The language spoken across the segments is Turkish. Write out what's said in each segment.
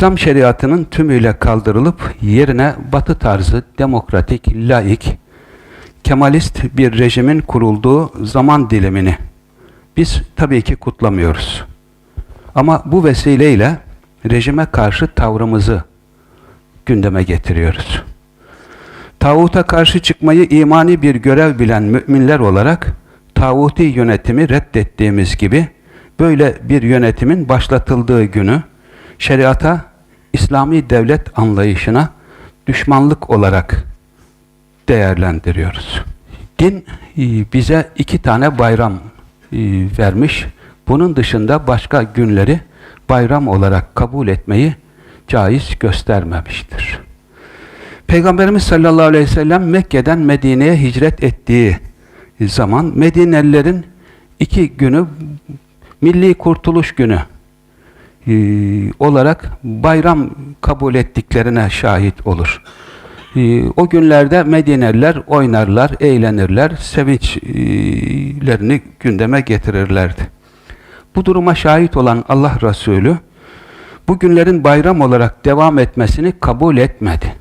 İslam şeriatının tümüyle kaldırılıp yerine batı tarzı demokratik, laik, kemalist bir rejimin kurulduğu zaman dilimini biz tabii ki kutlamıyoruz. Ama bu vesileyle rejime karşı tavrımızı gündeme getiriyoruz. Tağuta karşı çıkmayı imani bir görev bilen müminler olarak tağuti yönetimi reddettiğimiz gibi böyle bir yönetimin başlatıldığı günü şeriata, İslami devlet anlayışına düşmanlık olarak değerlendiriyoruz. Din e, bize iki tane bayram e, vermiş. Bunun dışında başka günleri bayram olarak kabul etmeyi caiz göstermemiştir. Peygamberimiz sallallahu aleyhi ve sellem Mekke'den Medine'ye hicret ettiği zaman Medinelilerin iki günü Milli Kurtuluş Günü e, olarak bayram kabul ettiklerine şahit olur. E, o günlerde Medineliler oynarlar, eğlenirler, sevinçlerini gündeme getirirlerdi. Bu duruma şahit olan Allah Resulü bu günlerin bayram olarak devam etmesini kabul etmedi.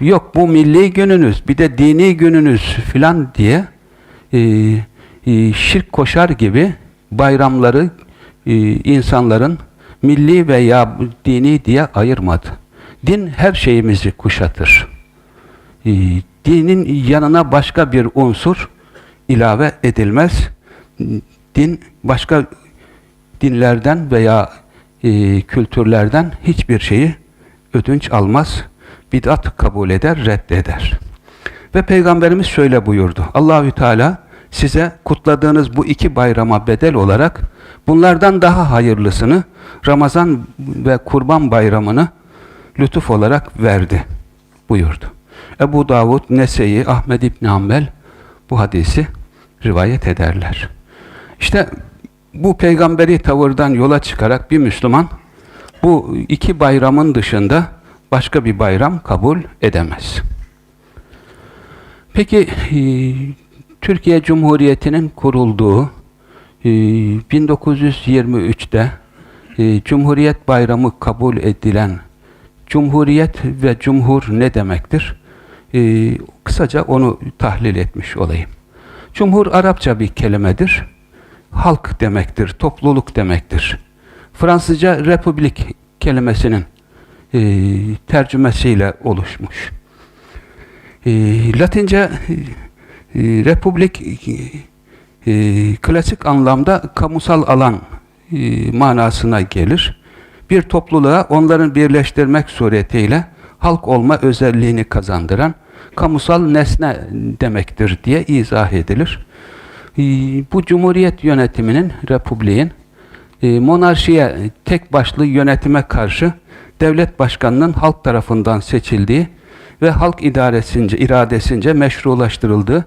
Yok bu milli gününüz, bir de dini gününüz filan diye e, e, şirk koşar gibi bayramları insanların milli veya dini diye ayırmadı. Din her şeyimizi kuşatır. E, dinin yanına başka bir unsur ilave edilmez. Din başka dinlerden veya e, kültürlerden hiçbir şeyi ödünç almaz. Bid'at kabul eder, reddeder. Ve Peygamberimiz şöyle buyurdu. Allahü Teala size kutladığınız bu iki bayrama bedel olarak bunlardan daha hayırlısını Ramazan ve Kurban bayramını lütuf olarak verdi buyurdu. Ebu Davud, Nese'yi, Ahmed İbni Hanbel bu hadisi rivayet ederler. İşte bu peygamberi tavırdan yola çıkarak bir Müslüman bu iki bayramın dışında başka bir bayram kabul edemez. Peki e, Türkiye Cumhuriyeti'nin kurulduğu 1923'te e, Cumhuriyet Bayramı kabul edilen Cumhuriyet ve Cumhur ne demektir? E, kısaca onu tahlil etmiş olayım. Cumhur Arapça bir kelimedir. Halk demektir, topluluk demektir. Fransızca republik kelimesinin e, tercümesiyle oluşmuş. E, Latince e, republik e, klasik anlamda kamusal alan e, manasına gelir. Bir topluluğa onların birleştirmek suretiyle halk olma özelliğini kazandıran kamusal nesne demektir diye izah edilir. E, bu cumhuriyet yönetiminin, republiğin e, monarşiye, tek başlı yönetime karşı devlet başkanının halk tarafından seçildiği ve halk idaresince, iradesince meşrulaştırıldığı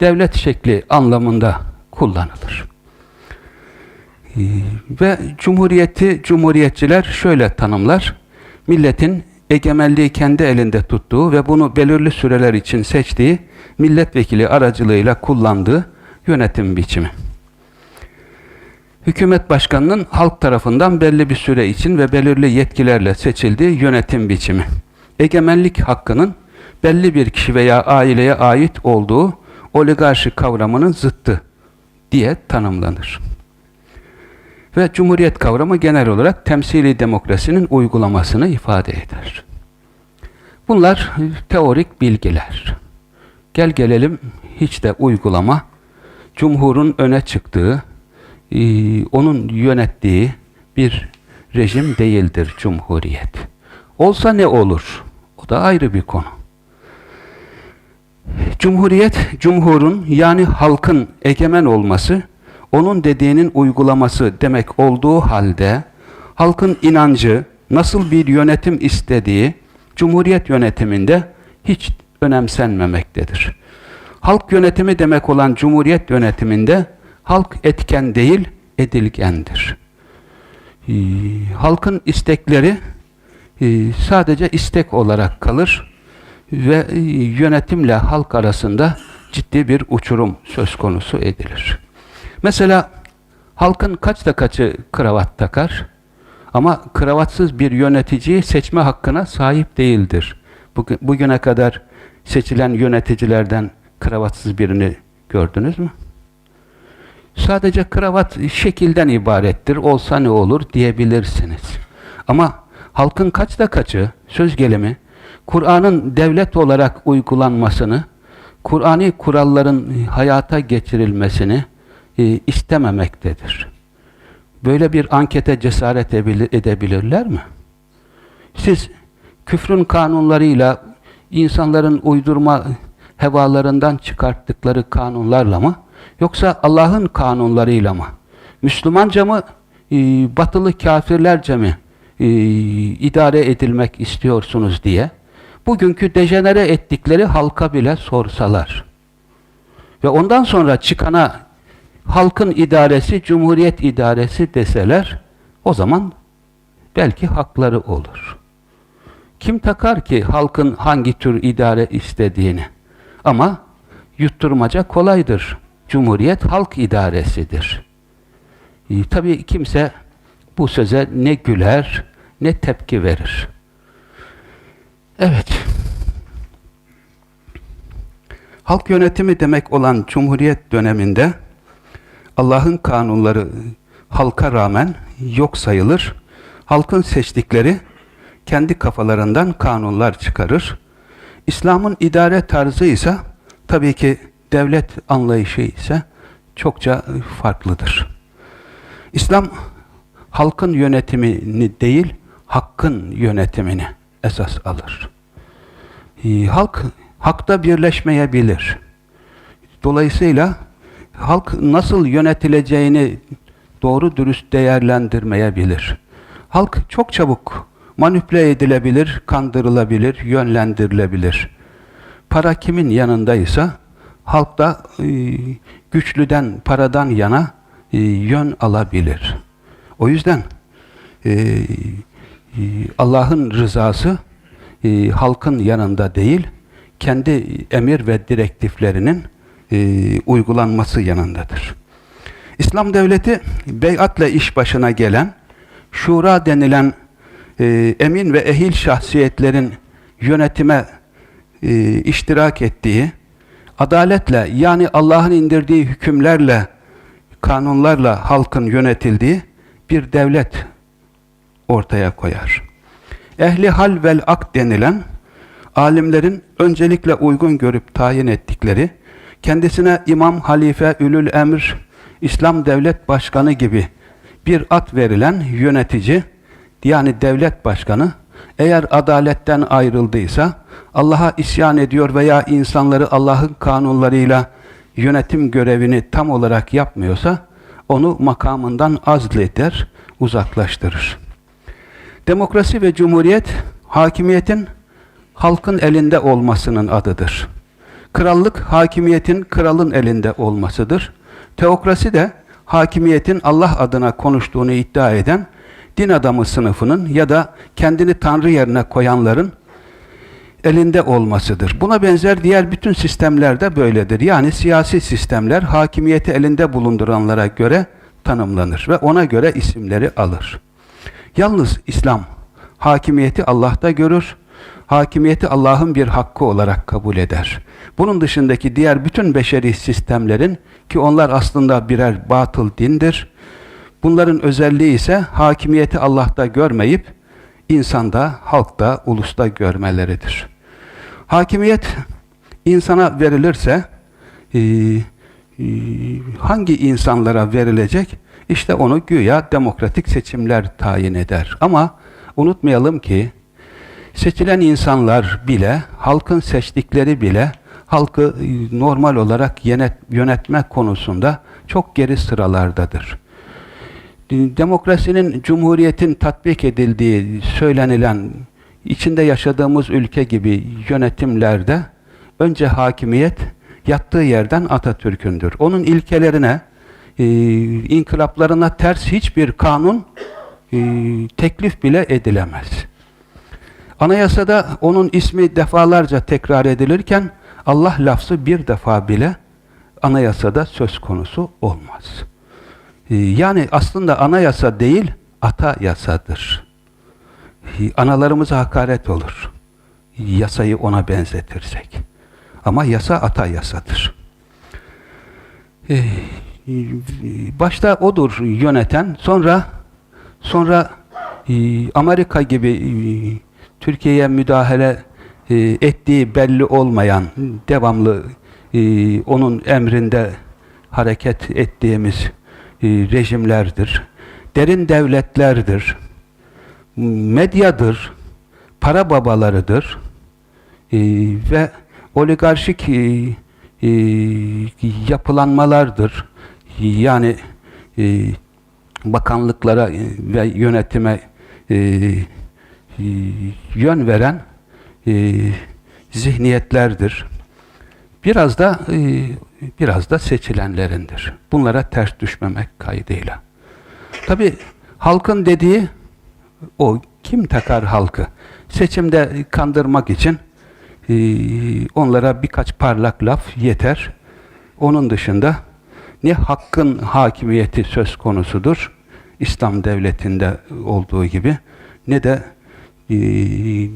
devlet şekli anlamında kullanılır. Ee, ve cumhuriyeti cumhuriyetçiler şöyle tanımlar. Milletin egemenliği kendi elinde tuttuğu ve bunu belirli süreler için seçtiği milletvekili aracılığıyla kullandığı yönetim biçimi. Hükümet başkanının halk tarafından belli bir süre için ve belirli yetkilerle seçildiği yönetim biçimi. Egemenlik hakkının belli bir kişi veya aileye ait olduğu oligarşi kavramının zıttı diye tanımlanır. Ve cumhuriyet kavramı genel olarak temsili demokrasinin uygulamasını ifade eder. Bunlar teorik bilgiler. Gel gelelim hiç de uygulama, cumhurun öne çıktığı, e, onun yönettiği bir rejim değildir cumhuriyet. Olsa ne olur? O da ayrı bir konu. Cumhuriyet, cumhurun yani halkın egemen olması, onun dediğinin uygulaması demek olduğu halde, halkın inancı, nasıl bir yönetim istediği, cumhuriyet yönetiminde hiç önemsenmemektedir. Halk yönetimi demek olan cumhuriyet yönetiminde, halk etken değil, edilgendir. Ee, halkın istekleri e, sadece istek olarak kalır ve e, yönetimle halk arasında ciddi bir uçurum söz konusu edilir. Mesela halkın kaçta kaçı kravat takar? Ama kravatsız bir yöneticiyi seçme hakkına sahip değildir. Bugün, bugüne kadar seçilen yöneticilerden kravatsız birini gördünüz mü? Sadece kravat şekilden ibarettir. Olsa ne olur diyebilirsiniz. Ama halkın kaçta kaçı söz gelimi Kur'an'ın devlet olarak uygulanmasını, Kur'ani kuralların hayata geçirilmesini e, istememektedir. Böyle bir ankete cesaret edebilirler mi? Siz küfrün kanunlarıyla insanların uydurma hevalarından çıkarttıkları kanunlarla mı yoksa Allah'ın kanunlarıyla mı? Müslümanca mı e, batılı kafirlerce mi e, idare edilmek istiyorsunuz diye bugünkü dejenere ettikleri halka bile sorsalar ve ondan sonra çıkana halkın idaresi, cumhuriyet idaresi deseler o zaman belki hakları olur. Kim takar ki halkın hangi tür idare istediğini? Ama yutturmaca kolaydır. Cumhuriyet halk idaresidir. E, tabii kimse bu söze ne güler ne tepki verir. Evet. Halk yönetimi demek olan Cumhuriyet döneminde Allah'ın kanunları halka rağmen yok sayılır. Halkın seçtikleri kendi kafalarından kanunlar çıkarır. İslam'ın idare tarzı ise tabii ki devlet anlayışı ise çokça farklıdır. İslam halkın yönetimini değil, hakkın yönetimini esas alır. Ee, halk hakta birleşmeyebilir. Dolayısıyla halk nasıl yönetileceğini doğru dürüst değerlendirmeyebilir. Halk çok çabuk manipüle edilebilir, kandırılabilir, yönlendirilebilir. Para kimin yanındaysa halk da e, güçlüden, paradan yana e, yön alabilir. O yüzden e, Allah'ın rızası halkın yanında değil, kendi emir ve direktiflerinin e, uygulanması yanındadır. İslam devleti beyatla iş başına gelen, şura denilen e, emin ve ehil şahsiyetlerin yönetime e, iştirak ettiği, adaletle yani Allah'ın indirdiği hükümlerle, kanunlarla halkın yönetildiği bir devlet ortaya koyar. Ehli hal vel ak denilen alimlerin öncelikle uygun görüp tayin ettikleri, kendisine imam, halife, ülül emr, İslam devlet başkanı gibi bir at verilen yönetici, yani devlet başkanı, eğer adaletten ayrıldıysa, Allah'a isyan ediyor veya insanları Allah'ın kanunlarıyla yönetim görevini tam olarak yapmıyorsa, onu makamından azleder, uzaklaştırır. Demokrasi ve cumhuriyet, hakimiyetin halkın elinde olmasının adıdır. Krallık, hakimiyetin kralın elinde olmasıdır. Teokrasi de, hakimiyetin Allah adına konuştuğunu iddia eden, din adamı sınıfının ya da kendini Tanrı yerine koyanların elinde olmasıdır. Buna benzer diğer bütün sistemler de böyledir. Yani siyasi sistemler hakimiyeti elinde bulunduranlara göre tanımlanır ve ona göre isimleri alır. Yalnız İslam hakimiyeti Allah'ta görür, hakimiyeti Allah'ın bir hakkı olarak kabul eder. Bunun dışındaki diğer bütün beşeri sistemlerin ki onlar aslında birer batıl dindir. Bunların özelliği ise hakimiyeti Allah'ta görmeyip insanda, halkta, ulusta görmeleridir. Hakimiyet insana verilirse e, e, hangi insanlara verilecek? İşte onu güya demokratik seçimler tayin eder. Ama unutmayalım ki seçilen insanlar bile, halkın seçtikleri bile halkı e, normal olarak yönetme konusunda çok geri sıralardadır. Demokrasinin, cumhuriyetin tatbik edildiği söylenilen içinde yaşadığımız ülke gibi yönetimlerde önce hakimiyet yattığı yerden Atatürk'ündür. Onun ilkelerine, e, inkılaplarına ters hiçbir kanun e, teklif bile edilemez. Anayasada onun ismi defalarca tekrar edilirken Allah lafzı bir defa bile anayasada söz konusu olmaz. E, yani aslında anayasa değil, ata yasadır. Analarımıza hakaret olur. Yasayı ona benzetirsek. Ama yasa ata yasadır. Ee, başta odur yöneten, sonra sonra Amerika gibi Türkiye'ye müdahale e, ettiği belli olmayan, devamlı e, onun emrinde hareket ettiğimiz e, rejimlerdir. Derin devletlerdir. Medyadır. Para babalarıdır. Ve oligarşik yapılanmalardır. Yani bakanlıklara ve yönetime yön veren e, zihniyetlerdir. Biraz da e, biraz da seçilenlerindir. Bunlara ters düşmemek kaydıyla. Tabi halkın dediği o kim takar halkı? Seçimde kandırmak için e, onlara birkaç parlak laf yeter. Onun dışında ne hakkın hakimiyeti söz konusudur İslam devletinde olduğu gibi ne de e,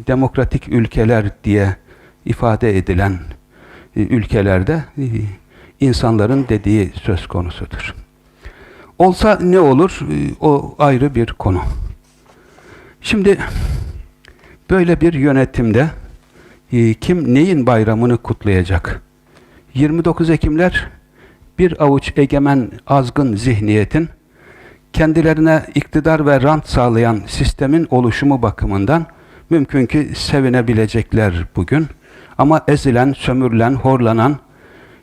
demokratik ülkeler diye ifade edilen e, ülkelerde e, insanların dediği söz konusudur. Olsa ne olur? E, o ayrı bir konu. Şimdi böyle bir yönetimde e, kim neyin bayramını kutlayacak? 29 Ekimler bir avuç egemen azgın zihniyetin kendilerine iktidar ve rant sağlayan sistemin oluşumu bakımından mümkün ki sevinebilecekler bugün. Ama ezilen, sömürülen, horlanan,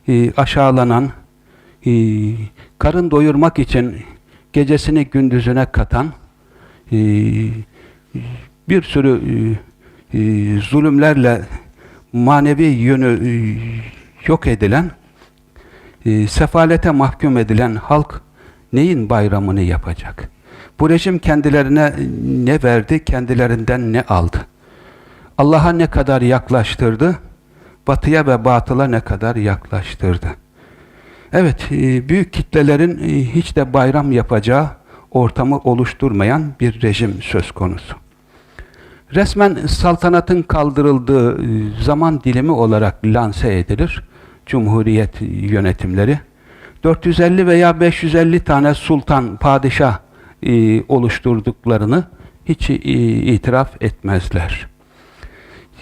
e, aşağılanan, e, karın doyurmak için gecesini gündüzüne katan, e, bir sürü e, e, zulümlerle manevi yönü e, yok edilen, e, sefalete mahkum edilen halk neyin bayramını yapacak? Bu rejim kendilerine ne verdi, kendilerinden ne aldı? Allah'a ne kadar yaklaştırdı, batıya ve batıla ne kadar yaklaştırdı? Evet, e, büyük kitlelerin e, hiç de bayram yapacağı ortamı oluşturmayan bir rejim söz konusu. Resmen saltanatın kaldırıldığı e, zaman dilimi olarak lanse edilir Cumhuriyet yönetimleri. 450 veya 550 tane sultan, padişah e, oluşturduklarını hiç e, itiraf etmezler.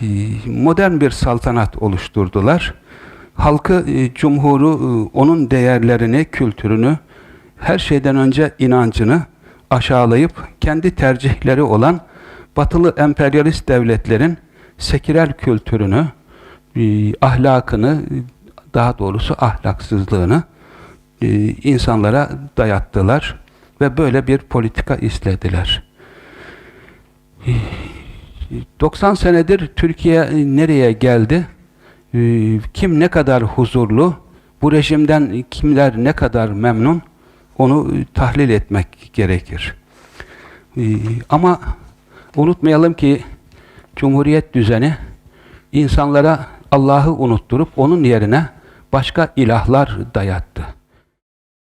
E, modern bir saltanat oluşturdular. Halkı, e, cumhuru, e, onun değerlerini, kültürünü, her şeyden önce inancını aşağılayıp kendi tercihleri olan batılı emperyalist devletlerin seküler kültürünü, e, ahlakını, daha doğrusu ahlaksızlığını e, insanlara dayattılar ve böyle bir politika istediler. 90 senedir Türkiye nereye geldi? E, kim ne kadar huzurlu? Bu rejimden kimler ne kadar memnun? Onu tahlil etmek gerekir. E, ama unutmayalım ki Cumhuriyet düzeni insanlara Allah'ı unutturup onun yerine başka ilahlar dayattı